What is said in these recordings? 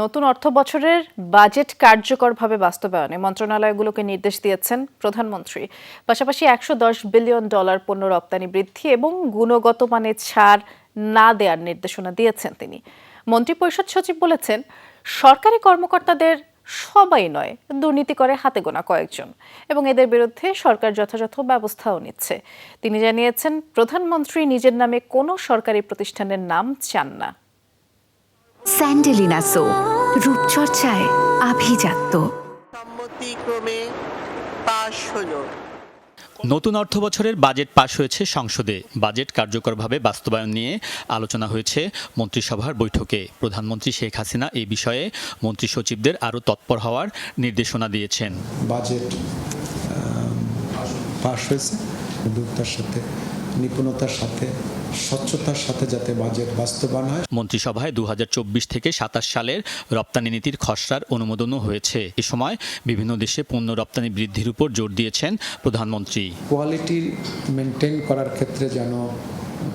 নতুন অর্থ বছরের বাজেট কার্যকরভাবে বাস্তবায়নে মন্ত্রণালয়গুলোকে নির্দেশ দিয়েছেন প্রধানমন্ত্রী। পাশাপাশি একশো দশ বিলিয়ন ডলার পণ্য রপ্তানি বৃদ্ধি এবং গুণগত মানের ছাড় না দেওয়ার নির্দেশনা দিয়েছেন তিনি। মন্ত্রিপরিষদ সচিব বলেছেন, সরকারি কর্মকর্তাদের সবাই নয়, দুর্নীতি করে হাতে গোনা কয়েকজন এবং এদের বিরুদ্ধে সরকার যথাযথ ব্যবস্থাও নিচ্ছে। তিনি জানিয়েছেন, প্রধানমন্ত্রী নিজের নামে কোনো সরকারি প্রতিষ্ঠানের নাম চান না। স্যান্ডেলিনা সো রূপচর্চায় আভিজাত্য। সম্মতিক্রমে পাশ হলো। নতুন অর্থ বছরের বাজেট পাশ হয়েছে সংসদে। বাজেট কার্যকরভাবে বাস্তবায়ন নিয়ে আলোচনা হয়েছে মন্ত্রিসভার বৈঠকে। প্রধানমন্ত্রী শেখ হাসিনা এই বিষয়ে মন্ত্রী সচিবদের আরও তৎপর হওয়ার নির্দেশনা দিয়েছেন। বাজেট পাশ হয়েছে। দ্রুততার সাথে নিপুণতার সাথে স্বচ্ছতার সাথে যাতে বাজেট বাস্তবায়ন হয়। মন্ত্রিসভায় দু হাজার চব্বিশ থেকে সাতাশ সালের রপ্তানি নীতির খসড়ার অনুমোদনও হয়েছে। এ সময় বিভিন্ন দেশে পণ্য রপ্তানি বৃদ্ধির উপর জোর দিয়েছেন প্রধানমন্ত্রী। কোয়ালিটি মেনটেন করার ক্ষেত্রে যেন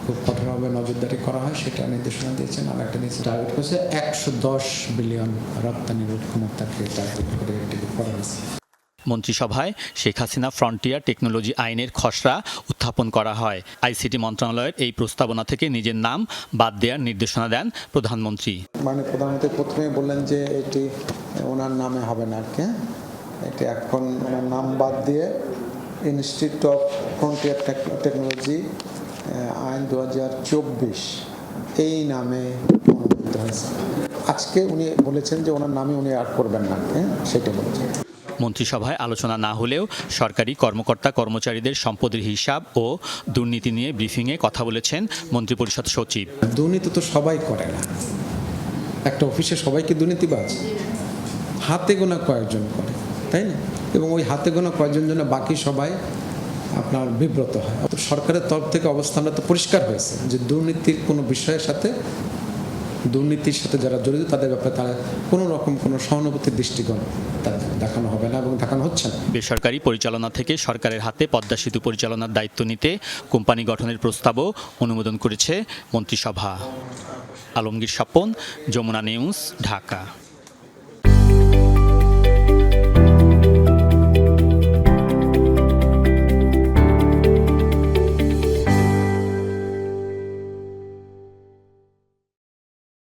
খুব কঠোরভাবে নজরদারি করা হয় সেটা নির্দেশনা দিয়েছেন। আর একটা নিচে টার্গেট হচ্ছে একশো দশ বিলিয়ন রপ্তানির ক্ষমতাকে টার্গেট করে এটিকে করা হয়েছে মন্ত্রিসভায় শেখ হাসিনা ফ্রন্টিয়ার টেকনোলজি আইনের খসড়া উত্থাপন করা হয়। আইসিটি মন্ত্রণালয়ের এই প্রস্তাবনা থেকে নিজের নাম বাদ দেওয়ার নির্দেশনা দেন প্রধানমন্ত্রী। মানে প্রধানমন্ত্রী প্রথমে বললেন যে এটি ওনার নামে হবে না আর কি হ্যাঁ? এটি এখন নাম বাদ দিয়ে ইনস্টিটিউট অফ ফ্রন্টিয়ার টেকনোলজি আইন দু হাজার চব্বিশ, এই নামে আজকে উনি বলেছেন যে ওনার নামে উনি আর করবেন না হ্যাঁ? সেটা বলেছেন। মন্ত্রিসভায় আলোচনা না হলেও সরকারি কর্মকর্তা কর্মচারীদের সম্পদের হিসাব ও দুর্নীতি নিয়ে ব্রিফিংয়ে কথা বলেছেন মন্ত্রিপরিষদ সচিব। দুর্নীতি তো সবাই করে না। একটা অফিসে সবাই কি দুর্নীতিবাজ হাতে গোনা কয়েকজন করে, তাই না? এবং ওই হাতে গোনা কয়েকজন জন্য বাকি সবাই আপনার বিব্রত হয়। সরকারের তরফ থেকে অবস্থানটা তো পরিষ্কার হয়েছে যে দুর্নীতির কোনো বিষয়ের সাথে দুর্নীতির সাথে যারা জড়িত, তাদের ব্যাপারে তারা কোনো রকম কোনো সহানুভূতির দৃষ্টিকোণ দেখানো হবে না এবং দেখানো হচ্ছে না। বেসরকারি পরিচালনা থেকে সরকারের হাতে পদ্মা সেতু পরিচালনার দায়িত্ব নিতে কোম্পানি গঠনের প্রস্তাবও অনুমোদন করেছে মন্ত্রিসভা। আলমগীর স্বপন, যমুনা নিউজ, ঢাকা।